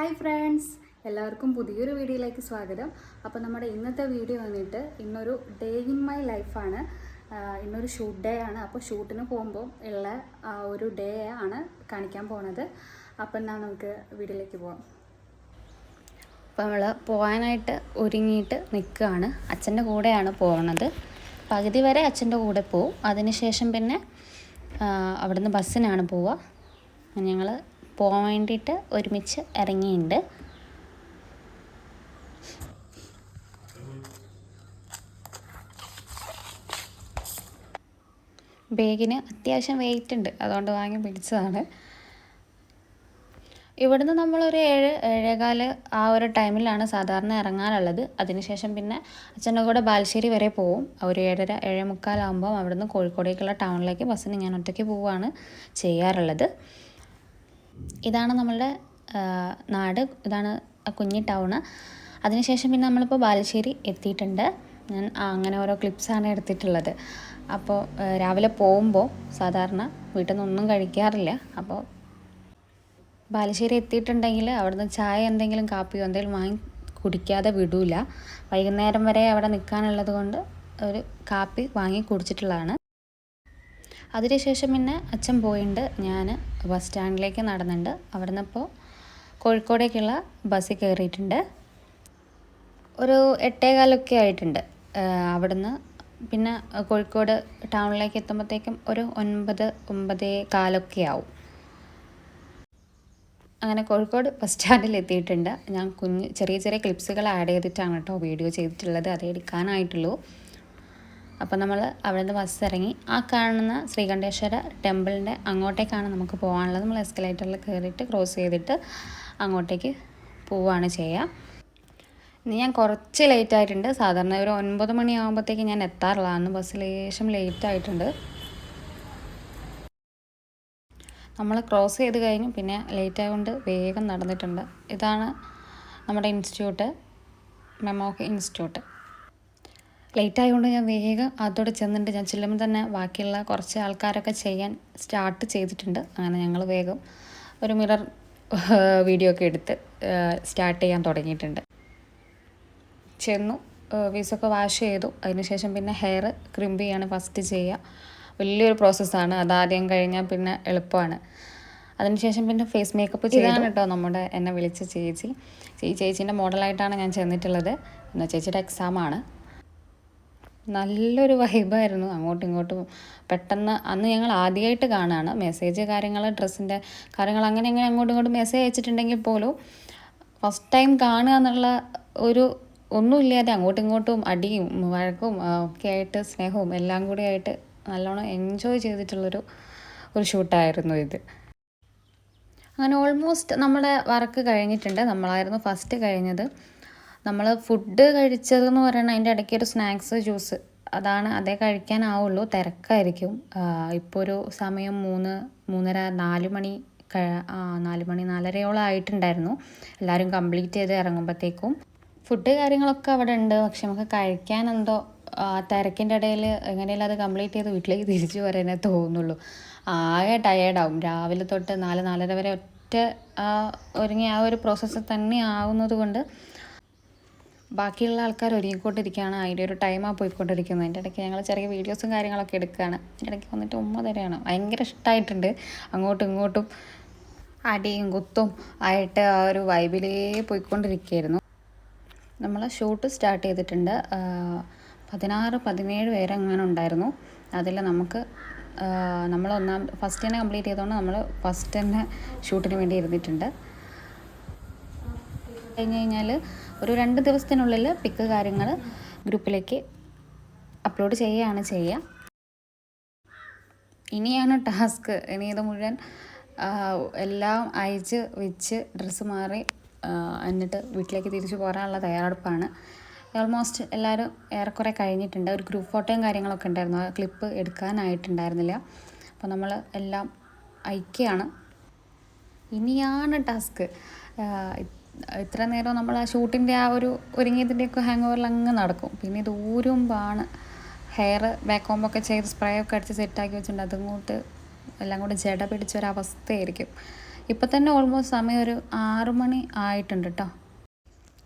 Hi friends എല്ലാവർക്കും പുതിയൊരു വീഡിയോയിലേക്ക് സ്വാഗതം. അപ്പോൾ നമ്മുടെ ഇന്നത്തെ വീഡിയോ വന്നിട്ട് ഇന്നൊരു ഡേ ഇൻ മൈ ലൈഫാണ് ഇന്നൊരു ഷൂട്ട് ഡേ ആണ്. അപ്പോൾ ഷൂട്ടിന് പോകുമ്പോൾ ഉള്ള ഒരു ഡേ ആണ് കാണിക്കാൻ പോണത്. അപ്പം എന്നാൽ നമുക്ക് വീഡിയോയിലേക്ക് പോവാം. അപ്പോൾ നമ്മൾ പോകാനായിട്ട് ഒരുങ്ങിയിട്ട് നിൽക്കുകയാണ് അച്ഛന്റെ കൂടെയാണ് പോകുന്നത് പകുതി വരെ അച്ഛന്റെ കൂടെ പോവും. അതിനുശേഷം പിന്നെ അവിടുന്ന് ബസ്സിനാണ് പോവുക ഞങ്ങൾ പോകാൻ വേണ്ടിയിട്ട് ഒരുമിച്ച് ഇറങ്ങിയിട്ടുണ്ട് ബാഗിന് അത്യാവശ്യം വെയിറ്റ് ഉണ്ട്. അതുകൊണ്ട് വാങ്ങി പിടിച്ചതാണ്. ഇവിടുന്ന് നമ്മളൊരു ഏഴ് ഏഴേകാൽ ആ ഒരു ടൈമിലാണ് സാധാരണ ഇറങ്ങാറുള്ളത്. അതിനുശേഷം പിന്നെ അച്ഛന്റെ കൂടെ ബാലുശ്ശേരി വരെ പോവും. ഒരു ഏഴര ഏഴേ മുക്കാലാകുമ്പോൾ അവിടുന്ന് കോഴിക്കോടേക്കുള്ള ടൗണിലേക്ക് ബസ്സിന് ഞാൻ ഒറ്റയ്ക്ക് പോവുകയാണ് ചെയ്യാറുള്ളത്. ഇതാണ് നമ്മളുടെ നാട്. ഇതാണ് കുഞ്ഞി ടൗണ്. അതിനുശേഷം പിന്നെ നമ്മളിപ്പോൾ ബാലുശ്ശേരി എത്തിയിട്ടുണ്ട്. ഞാൻ അങ്ങനെ ഓരോ ക്ലിപ്സാണ് എടുത്തിട്ടുള്ളത്. അപ്പോൾ രാവിലെ പോകുമ്പോൾ സാധാരണ വീട്ടിൽ നിന്നൊന്നും കഴിക്കാറില്ല. അപ്പോൾ ബാലുശ്ശേരി എത്തിയിട്ടുണ്ടെങ്കിൽ അവിടുന്ന് ചായ എന്തെങ്കിലും കാപ്പിയോ എന്തെങ്കിലും വാങ്ങി കുടിക്കാതെ വിടൂല. വൈകുന്നേരം വരെ അവിടെ നിൽക്കാനുള്ളത് കൊണ്ട് ഒരു കാപ്പി വാങ്ങി കുടിച്ചിട്ടുള്ളതാണ്. അതിനുശേഷം പിന്നെ അച്ഛൻ പോയിട്ടുണ്ട് ഞാൻ ബസ് സ്റ്റാൻഡിലേക്ക് നടന്നിട്ടുണ്ട് അവിടെ നിന്നപ്പോൾ കോഴിക്കോടേക്കുള്ള ബസ്സിൽ കയറിയിട്ടുണ്ട് ഒരു എട്ടേകാലൊക്കെ ആയിട്ടുണ്ട്. അവിടുന്ന് പിന്നെ കോഴിക്കോട് ടൗണിലേക്ക് എത്തുമ്പോഴത്തേക്കും ഒരു ഒൻപത് ഒമ്പതേ കാലൊക്കെ ആവും. അങ്ങനെ കോഴിക്കോട് ബസ് സ്റ്റാൻഡിൽ എത്തിയിട്ടുണ്ട്. ഞാൻ കുഞ്ഞ് ചെറിയ ചെറിയ ക്ലിപ്സുകൾ ആഡ് ചെയ്തിട്ടാണ് കേട്ടോ വീഡിയോ ചെയ്തിട്ടുള്ളത്. അത് എടുക്കാനായിട്ടുള്ളൂ. അപ്പോൾ നമ്മൾ അവിടെ നിന്ന് ബസ് ഇറങ്ങി. ആ കാണുന്ന ശ്രീകണ്ഠേശ്വര ടെമ്പിളിന്റെ അങ്ങോട്ടേക്കാണ് നമുക്ക് പോകാനുള്ളത് നമ്മൾ എസ്കലേറ്ററിൽ കയറിയിട്ട് ക്രോസ് ചെയ്തിട്ട് അങ്ങോട്ടേക്ക് പോവുകയാണ് ചെയ്യുക ഇന്ന് ഞാൻ കുറച്ച് ലേറ്റ് ആയിട്ടുണ്ട്. സാധാരണ ഒരു ഒൻപത് മണിയാകുമ്പോഴത്തേക്ക് ഞാൻ എത്താറുള്ളതാണ് ബസ് ലേശം ലേറ്റ് ആയിട്ടുണ്ട്. നമ്മൾ ക്രോസ് ചെയ്ത് കഴിഞ്ഞു. പിന്നെ ലേറ്റ് ആയതുകൊണ്ട് വേഗം നടന്നിട്ടുണ്ട്. ഇതാണ് നമ്മുടെ ഇൻസ്റ്റിറ്റ്യൂട്ട് മെമോക്ക് ഇൻസ്റ്റിറ്റ്യൂട്ട് ലേറ്റ് ആയതുകൊണ്ട് ഞാൻ വേഗം അതോടെ ചെന്നിട്ട് ഞാൻ ചെല്ലുമ്പോൾ തന്നെ ബാക്കിയുള്ള കുറച്ച് ആൾക്കാരൊക്കെ ചെയ്യാൻ സ്റ്റാർട്ട് ചെയ്തിട്ടുണ്ട്. അങ്ങനെ ഞങ്ങൾ വേഗം ഒരു മിറർ വീഡിയോ ഒക്കെ എടുത്ത് സ്റ്റാർട്ട് ചെയ്യാൻ തുടങ്ങിയിട്ടുണ്ട്. ചെന്നു വീസൊക്കെ വാഷ് ചെയ്തു. അതിനുശേഷം പിന്നെ ഹെയർ ക്രിം ചെയ്യാണ് ഫസ്റ്റ് ചെയ്യുക വലിയൊരു പ്രോസസ്സാണ്. അതാദ്യം കഴിഞ്ഞാൽ പിന്നെ എളുപ്പമാണ് അതിനുശേഷം പിന്നെ ഫേസ് മേക്കപ്പ് ചെയ്താണ് കേട്ടോ നമ്മുടെ എന്നെ വിളിച്ച ചേച്ചി. ഈ ചേച്ചീന്റെ മോഡലായിട്ടാണ് ഞാൻ ചെന്നിട്ടുള്ളത്. എന്നാൽ ചേച്ചിയുടെ എക്സാമാണ്. നല്ലൊരു വൈബായിരുന്നു അങ്ങോട്ടും ഇങ്ങോട്ടും പെട്ടെന്ന് അന്ന് ഞങ്ങൾ ആദ്യമായിട്ട് കാണുകയാണ് മെസ്സേജ് കാര്യങ്ങൾ ഡ്രസ്സിന്റെ കാര്യങ്ങൾ അങ്ങനെ അങ്ങനെ അങ്ങോട്ടും ഇങ്ങോട്ടും മെസ്സേജ് അയച്ചിട്ടുണ്ടെങ്കിൽ പോലും ഫസ്റ്റ് ടൈം കാണുക എന്നുള്ള ഒരു ഒന്നുമില്ലാതെ അങ്ങോട്ടും ഇങ്ങോട്ടും അടിയും വഴക്കും ഒക്കെ ആയിട്ട് സ്നേഹവും എല്ലാം കൂടി ആയിട്ട് നല്ലോണം എൻജോയ് ചെയ്തിട്ടുള്ളൊരു ഒരു ഷൂട്ടായിരുന്നു ഇത്. അങ്ങനെ ഓൾമോസ്റ്റ് നമ്മുടെ വർക്ക് കഴിഞ്ഞിട്ടുണ്ട്. നമ്മളായിരുന്നു ഫസ്റ്റ് കഴിഞ്ഞത്. നമ്മൾ ഫുഡ് കഴിച്ചതെന്ന് പറയുന്നത് അതിന്റെ ഇടയ്ക്ക് ഒരു സ്നാക്സ് ജ്യൂസ് അതാണ് അതേ കഴിക്കാനാവുള്ളൂ തിരക്കായിരിക്കും. ഇപ്പോൾ ഒരു സമയം മൂന്ന് മൂന്നര നാല് മണി നാല് മണി നാലരയോളം ആയിട്ടുണ്ടായിരുന്നു. എല്ലാവരും കംപ്ലീറ്റ് ചെയ്ത് ഇറങ്ങുമ്പോഴത്തേക്കും ഫുഡ് കാര്യങ്ങളൊക്കെ അവിടെ ഉണ്ട്. പക്ഷെ നമുക്ക് കഴിക്കാൻ എന്തോ തിരക്കിന്റെ ഇടയിൽ എങ്ങനെയല്ല അത് കംപ്ലീറ്റ് ചെയ്ത് വീട്ടിലേക്ക് തിരിച്ചു വരാനേ തോന്നുള്ളൂ. ആകെ ടയേർഡാവും രാവിലെ തൊട്ട് നാല് നാലര വരെ ഒറ്റ ഒരുങ്ങി ആ ഒരു പ്രോസസ്സ് തന്നെ ആവുന്നത് കൊണ്ട് ബാക്കിയുള്ള ആൾക്കാർ ഒരുങ്ങിക്കൊണ്ടിരിക്കുകയാണ്. അതിന്റെ ഒരു ടൈമാണ് പോയിക്കൊണ്ടിരിക്കുന്നത് അതിന്റെ ഇടയ്ക്ക് ഞങ്ങൾ ചെറിയ വീഡിയോസും കാര്യങ്ങളൊക്കെ എടുക്കുകയാണ്. അതിന്റെ ഇടയ്ക്ക് വന്നിട്ട് ഉമ്മ തരാണ് ഭയങ്കര ഇഷ്ടമായിട്ടുണ്ട് അങ്ങോട്ടും ഇങ്ങോട്ടും അടിയും കുത്തും ആയിട്ട് ആ ഒരു വൈബിലേ പോയിക്കൊണ്ടിരിക്കുകയായിരുന്നു. നമ്മൾ ഷൂട്ട് സ്റ്റാർട്ട് ചെയ്തിട്ടുണ്ട്. പതിനാറ് പതിനേഴ് പേര് അങ്ങനെ ഉണ്ടായിരുന്നു. അതിൽ നമുക്ക് നമ്മൾ ഒന്നാം ഫസ്റ്റ് തന്നെ കംപ്ലീറ്റ് ചെയ്തുകൊണ്ട് നമ്മൾ ഫസ്റ്റ് തന്നെ ഷൂട്ടിന് വേണ്ടി ഇരുന്നിട്ടുണ്ട്. കഴിഞ്ഞ് കഴിഞ്ഞാൽ ഒരു രണ്ട് ദിവസത്തിനുള്ളിൽ പിക്ക് കാര്യങ്ങൾ ഗ്രൂപ്പിലേക്ക് അപ്ലോഡ് ചെയ്യുകയാണ് ചെയ്യുക. ഇനിയാണ് ടാസ്ക് ഇനി ഇത് മുഴുവൻ എല്ലാം അയച്ച് വെച്ച് ഡ്രസ്സ് മാറി എന്നിട്ട് വീട്ടിലേക്ക് തിരിച്ചു പോരാനുള്ള തയ്യാറെടുപ്പാണ്. ഓൾമോസ്റ്റ് എല്ലാവരും ഏറെക്കുറെ കഴിഞ്ഞിട്ടുണ്ട്. ഒരു ഗ്രൂപ്പ് ഫോട്ടോയും കാര്യങ്ങളൊക്കെ ഉണ്ടായിരുന്നു. ആ ക്ലിപ്പ് എടുക്കാനായിട്ടുണ്ടായിരുന്നില്ല. അപ്പോൾ നമ്മൾ എല്ലാം അയക്കുകയാണ്. ഇനിയാണ് ടാസ്ക് ഇത്ര നേരം നമ്മൾ ആ ഷൂട്ടിന്റെ ആ ഒരു ഒരുങ്ങിയതിന്റെയൊക്കെ ഹാങ് ഓവറിൽ അങ്ങ് നടക്കും. പിന്നെ ഇത് ഊരുമ്പാണ്. ഹെയർ ബാക്ക് കോമ്പൊക്കെ ചെയ്ത് സ്പ്രേ ഒക്കെ അടിച്ച് സെറ്റാക്കി വെച്ചിട്ടുണ്ട്. അതങ്ങോട്ട് എല്ലാം കൂടെ ജട പിടിച്ച ഒരവസ്ഥയായിരിക്കും ഇപ്പം തന്നെ ഓൾമോസ്റ്റ് സമയം ഒരു ആറു മണി ആയിട്ടുണ്ട് കേട്ടോ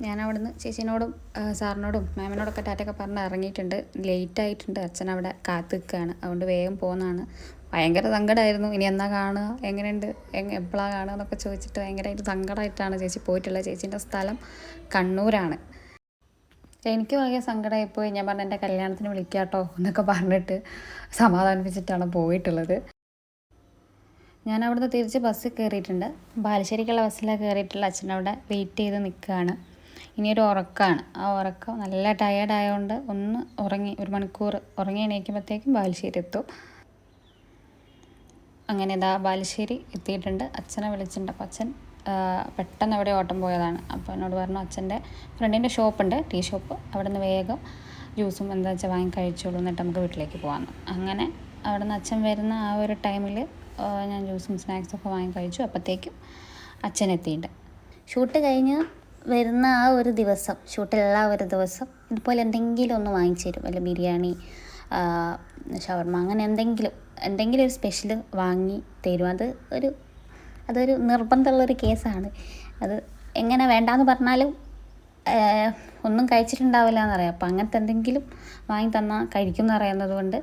ഞാൻ അവിടുന്ന് ചേച്ചീനോടും സാറിനോടും മാമിനോടൊക്കെ ടാറ്റൊക്കെ പറഞ്ഞ് ഇറങ്ങിയിട്ടുണ്ട്. ലേറ്റ് ആയിട്ടുണ്ട്. അച്ഛൻ അവിടെ കാത്തു നിൽക്കുകയാണ്. അതുകൊണ്ട് വേഗം പോകുന്നതാണ്. ഭയങ്കര സങ്കടമായിരുന്നു ഇനി എന്നാ കാണുക? എങ്ങനെയുണ്ട്? എങ്ങ എപ്പോഴാണ് കാണുക എന്നൊക്കെ ചോദിച്ചിട്ട് ഭയങ്കരമായിട്ട് സങ്കടമായിട്ടാണ് ചേച്ചി പോയിട്ടുള്ളത് ചേച്ചീന്റെ സ്ഥലം കണ്ണൂരാണ്. എനിക്ക് ഭയങ്കര സങ്കടമായിപ്പോയി ഞാൻ പറഞ്ഞ എന്റെ കല്യാണത്തിന് വിളിക്കാട്ടോ എന്നൊക്കെ പറഞ്ഞിട്ട് സമാധാനിപ്പിച്ചിട്ടാണ് പോയിട്ടുള്ളത്. ഞാൻ അവിടുന്ന് തിരിച്ച് ബസ്സിൽ കയറിയിട്ടുണ്ട്. ബാലുശ്ശേരിക്കുള്ള ബസ്സിലാണ് കയറിയിട്ടുള്ള. അച്ഛൻ അവിടെ വെയിറ്റ് ചെയ്ത് നിൽക്കുകയാണ്. ഇനിയൊരു ഉറക്കമാണ് ആ ഉറക്കം നല്ല ടയേർഡ് ആയതുകൊണ്ട് ഒന്ന് ഉറങ്ങി ഒരു മണിക്കൂർ ഉറങ്ങി എണീക്കുമ്പോഴത്തേക്കും ബാലുശ്ശേരി എത്തും. അങ്ങനെ ഇതാ ബാലുശ്ശേരി എത്തിയിട്ടുണ്ട്. അച്ഛനെ വിളിച്ചിട്ടുണ്ട്. അപ്പോൾ അച്ഛൻ പെട്ടെന്ന് അവിടെ ഓട്ടം പോയതാണ്. അപ്പോൾ എന്നോട് പറഞ്ഞു അച്ഛന്റെ ഫ്രണ്ടിന്റെ ഷോപ്പുണ്ട് ടീ ഷോപ്പ്. അവിടെ നിന്ന് വേഗം ജ്യൂസും എന്താ വെച്ചാൽ വാങ്ങി കഴിച്ചോളൂ എന്നിട്ട് നമുക്ക് വീട്ടിലേക്ക് പോകാമെന്ന് അങ്ങനെ അവിടെ നിന്ന് അച്ഛൻ വരുന്ന ആ ഒരു ടൈമിൽ ഞാൻ ജ്യൂസും സ്നാക്സും ഒക്കെ വാങ്ങി കഴിച്ചു. അപ്പോഴത്തേക്കും അച്ഛൻ എത്തിയിട്ടുണ്ട് ഷൂട്ട് കഴിഞ്ഞ് വരുന്ന ആ ഒരു ദിവസം ഷൂട്ടിലുള്ള ഒരു ദിവസം ഇതുപോലെ എന്തെങ്കിലും ഒന്ന് വാങ്ങിച്ചു തരും. വല്ല ബിരിയാണി ഷവർമ അങ്ങനെ എന്തെങ്കിലും. എന്തെങ്കിലും ഒരു സ്പെഷ്യൽ വാങ്ങി തരും അത് ഒരു അതൊരു നിർബന്ധമുള്ളൊരു കേസാണ്. അത് എങ്ങനെ വേണ്ടാന്ന് പറഞ്ഞാലും ഒന്നും കഴിച്ചിട്ടുണ്ടാവില്ല എന്നറിയാം അപ്പം അങ്ങനത്തെ എന്തെങ്കിലും വാങ്ങി തന്നാൽ കഴിക്കും എന്നറിയുന്നത് കൊണ്ട്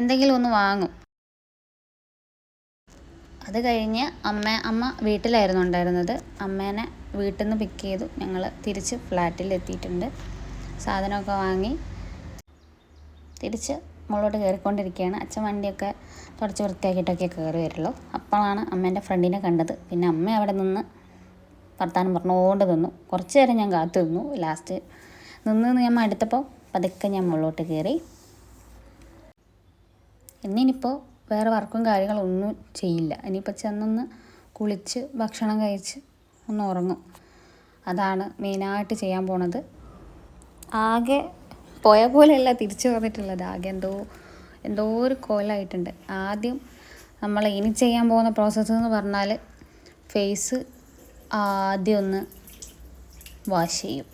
എന്തെങ്കിലും ഒന്ന് വാങ്ങും. അത് കഴിഞ്ഞ് അമ്മ അമ്മ വീട്ടിലായിരുന്നു ഉണ്ടായിരുന്നത്. അമ്മേനെ വീട്ടിൽ നിന്ന് പിക്ക് ചെയ്തു. ഞങ്ങൾ തിരിച്ച് ഫ്ലാറ്റിൽ എത്തിയിട്ടുണ്ട്. സാധനമൊക്കെ വാങ്ങി തിരിച്ച് മുകളോട്ട് കയറിക്കൊണ്ടിരിക്കുകയാണ്. അച്ഛൻ വണ്ടിയൊക്കെ തുടച്ച് വൃത്തിയാക്കിയിട്ടൊക്കെ കയറി വരുള്ളൂ. അപ്പോഴാണ് അമ്മേന്റെ ഫ്രണ്ടിനെ കണ്ടത്. പിന്നെ അമ്മ അവിടെ നിന്ന് വർത്താനം പറഞ്ഞുകൊണ്ട് നിന്നു. കുറച്ച് നേരം ഞാൻ കാത്തു നിന്നു. ലാസ്റ്റ് നിന്ന് നിന്ന് ഞാൻ അടുത്തപ്പോൾ പതുക്കെ ഞാൻ മുകളിലോട്ട് കയറി. ഇന്നിനിപ്പോൾ വേറെ വർക്കും കാര്യങ്ങളൊന്നും ചെയ്യില്ല. ഇനിയിപ്പോൾ ചെന്നൊന്ന് കുളിച്ച് ഭക്ഷണം കഴിച്ച് ഒന്ന് ഉറങ്ങും. അതാണ് മെയിനായിട്ട് ചെയ്യാൻ പോണത്. ആകെ പോയ പോലെയല്ല തിരിച്ചു വന്നിട്ടുള്ളത്. ആകെ എന്തോ എന്തോ ഒരു കോലായിട്ടുണ്ട്. ആദ്യം നമ്മൾ ഇനി ചെയ്യാൻ പോകുന്ന പ്രോസസ്സ് എന്ന് പറഞ്ഞാൽ ഫേസ് ആദ്യം ഒന്ന് വാഷ് ചെയ്യും.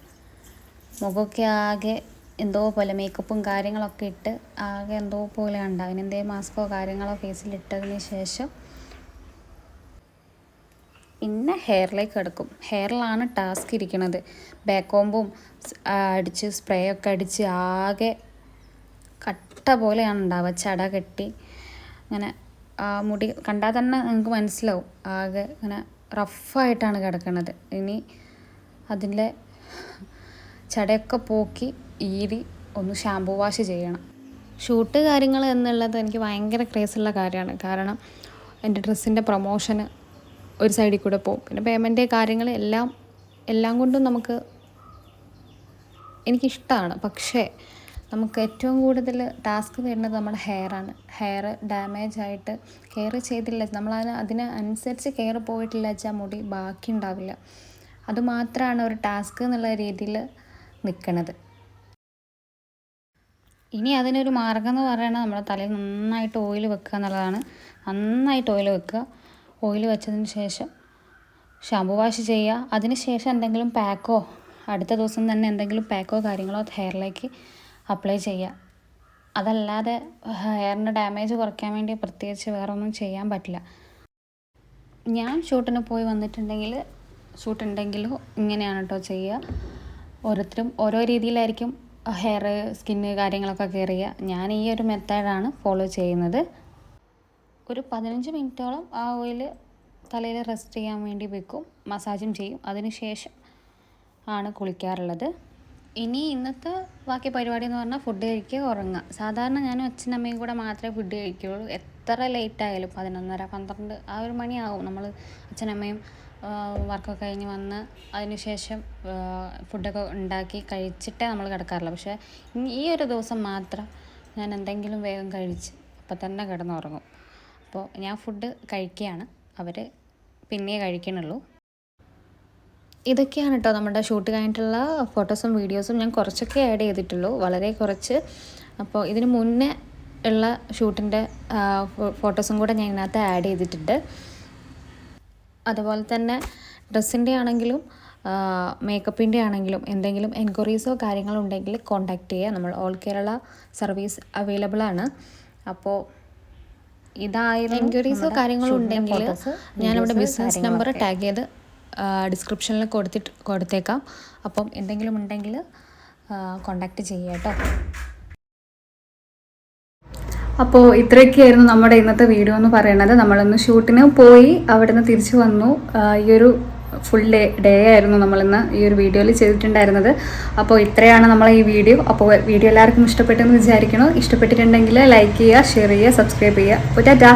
മുഖമൊക്കെ ആകെ എന്തോ പോലെ മേക്കപ്പും കാര്യങ്ങളൊക്കെ ഇട്ട് ആകെ എന്തോ പോലെ ഉണ്ടാകും അതിനെന്തേ മാസ്കോ കാര്യങ്ങളോ ഫേസിൽ ഇട്ടതിന് ശേഷം പിന്നെ ഹെയറിലേക്ക് എടുക്കും. ഹെയറിലാണ് ടാസ്ക് ഇരിക്കുന്നത് ബാക്ക് കോമ്പും അടിച്ച് സ്പ്രേ ഒക്കെ അടിച്ച് ആകെ കട്ട പോലെയാണ് ഉണ്ടാവുക. ചട കെട്ടി അങ്ങനെ മുടി കണ്ടാൽ തന്നെ നിങ്ങൾക്ക് മനസ്സിലാവും. ആകെ ഇങ്ങനെ റഫായിട്ടാണ് കിടക്കുന്നത് ഇനി അതിന്റെ ചടയൊക്കെ പോക്കി ഈരി ഒന്ന് ഷാമ്പൂ വാഷ് ചെയ്യണം. ഷൂട്ട് കാര്യങ്ങൾ എന്നുള്ളത് എനിക്ക് ഭയങ്കര ക്രേസുള്ള കാര്യമാണ്. കാരണം എന്റെ ഡ്രസ്സിന്റെ പ്രൊമോഷന് ഒരു സൈഡിൽ കൂടെ പോകും. പിന്നെ പേയ്മെന്റ് കാര്യങ്ങൾ എല്ലാം എല്ലാം കൊണ്ടും നമുക്ക് എനിക്കിഷ്ടമാണ് പക്ഷേ നമുക്ക് ഏറ്റവും കൂടുതൽ ടാസ്ക് വരുന്നത് നമ്മുടെ ഹെയറാണ് ഹെയർ ഡാമേജ് ആയിട്ട് കെയർ ചെയ്തില്ല. നമ്മൾ അതിന് അതിന് അനുസരിച്ച് കെയർ പോയിട്ടില്ല വെച്ചാൽ മുടി ബാക്കി ഉണ്ടാവില്ല അതുമാത്രമാണ് ഒരു ടാസ്ക് എന്നുള്ള രീതിയിൽ നിൽക്കണത്. ഇനി അതിനൊരു മാർഗം എന്ന് പറയുന്നത് നമ്മുടെ തലയിൽ നന്നായിട്ട് ഓയിൽ വെക്കുക എന്നുള്ളതാണ്. നന്നായിട്ട് ഓയിൽ വെക്കുക. ഓയിൽ വെച്ചതിന് ശേഷം ഷാമ്പു വാഷ് ചെയ്യുക. അതിന് ശേഷം എന്തെങ്കിലും പാക്കോ അടുത്ത ദിവസം തന്നെ എന്തെങ്കിലും പാക്കോ കാര്യങ്ങളോ ഹെയറിലേക്ക് അപ്ലൈ ചെയ്യുക. അതല്ലാതെ ഹെയറിന് ഡാമേജ് കുറയ്ക്കാൻ വേണ്ടി പ്രത്യേകിച്ച് വേറെ ഒന്നും ചെയ്യാൻ പറ്റില്ല. ഞാൻ ഷൂട്ടിന് പോയി വന്നിട്ടുണ്ടെങ്കിൽ ഷൂട്ട് ഉണ്ടെങ്കിലും ഇങ്ങനെയാണ് കേട്ടോ ചെയ്യുക. ഓരോരുത്തരും ഓരോ രീതിയിലായിരിക്കും ഹെയർ സ്കിന്ന് കാര്യങ്ങളൊക്കെ കയറിയ. ഞാൻ ഈ ഒരു മെത്തേഡാണ് ഫോളോ ചെയ്യുന്നത്. ഒരു പതിനഞ്ച് മിനിറ്റോളം ആ ഓയിൽ തലയിൽ റെസ്റ്റ് ചെയ്യാൻ വേണ്ടി വെക്കും മസാജും ചെയ്യും. അതിനുശേഷം ആണ് കുളിക്കാറുള്ളത്. ഇനി ഇന്നത്തെ ബാക്കി പരിപാടി എന്ന് പറഞ്ഞാൽ ഫുഡ് കഴിക്കുക ഉറങ്ങുക. സാധാരണ ഞാനും അച്ഛനും അമ്മയും കൂടെ മാത്രമേ ഫുഡ് കഴിക്കുകയുള്ളൂ എത്ര ലേറ്റ് ആയാലും പതിനൊന്നര പന്ത്രണ്ട് ആ ഒരു മണിയാവും. നമ്മൾ അച്ഛനമ്മയും വർക്കൊക്കെ കഴിഞ്ഞ് വന്ന് അതിന് ശേഷം ഫുഡൊക്കെ ഉണ്ടാക്കി കഴിച്ചിട്ടേ നമ്മൾ കിടക്കാറുള്ളൂ. പക്ഷേ ഈ ഒരു ദിവസം മാത്രം ഞാൻ എന്തെങ്കിലും വേഗം കഴിച്ച് അപ്പം തന്നെ കിടന്നുറങ്ങും. അപ്പോൾ ഞാൻ ഫുഡ് കഴിക്കുകയാണ്. അവർ പിന്നെ കഴിക്കണുള്ളൂ. ഇതൊക്കെയാണ് കേട്ടോ നമ്മുടെ ഷൂട്ട് കഴിഞ്ഞിട്ടുള്ള ഫോട്ടോസും വീഡിയോസും. ഞാൻ കുറച്ചൊക്കെ ആഡ് ചെയ്തിട്ടുള്ളൂ. വളരെ കുറച്ച്. അപ്പോൾ ഇതിന് മുന്നേ ഉള്ള ഷൂട്ടിന്റെ ഫോട്ടോസും കൂടെ ഞാൻ ഇതിനകത്ത് ആഡ് ചെയ്തിട്ടുണ്ട്. അതുപോലെ തന്നെ ഡ്രസ്സിന്റെ ആണെങ്കിലും മേക്കപ്പിന്റെ ആണെങ്കിലും എന്തെങ്കിലും എൻക്വയറീസോ കാര്യങ്ങളോ ഉണ്ടെങ്കിൽ കോൺടാക്റ്റ് ചെയ്യുക. നമ്മൾ ഓൾ കേരള സർവീസ് അവൈലബിൾ ആണ്. അപ്പോൾ ഇതായിരുന്നു എൻക്വയറീസോ കാര്യങ്ങളോ ഉണ്ടെങ്കിൽ ഞാനിവിടെ ബിസിനസ് നമ്പർ ടാഗ് ചെയ്ത് ഡിസ്ക്രിപ്ഷനിൽ കൊടുത്തിട്ട് കൊടുത്തേക്കാം. അപ്പം എന്തെങ്കിലും ഉണ്ടെങ്കിൽ കോണ്ടാക്ട് ചെയ്യുക കേട്ടോ അപ്പോൾ ഇത്രയൊക്കെയായിരുന്നു നമ്മുടെ ഇന്നത്തെ വീഡിയോ എന്ന് പറയുന്നത്. നമ്മളൊന്ന് ഷൂട്ടിന് പോയി അവിടെ നിന്ന് തിരിച്ചു വന്നു. ഈ ഒരു ഫുൾ ഡേ ഡേ ആയിരുന്നു നമ്മളിന്ന് ഈ ഒരു വീഡിയോയിൽ ചെയ്തിട്ടുണ്ടായിരുന്നത്. അപ്പോൾ ഇത്രയാണ് നമ്മൾ ഈ വീഡിയോ അപ്പോൾ വീഡിയോ എല്ലാവർക്കും ഇഷ്ടപ്പെട്ടെന്ന് വിചാരിക്കണം ഇഷ്ടപ്പെട്ടിട്ടുണ്ടെങ്കിൽ ലൈക്ക് ചെയ്യുക ഷെയർ ചെയ്യുക സബ്സ്ക്രൈബ് ചെയ്യുക. അപ്പോൾ ടാറ്റാ.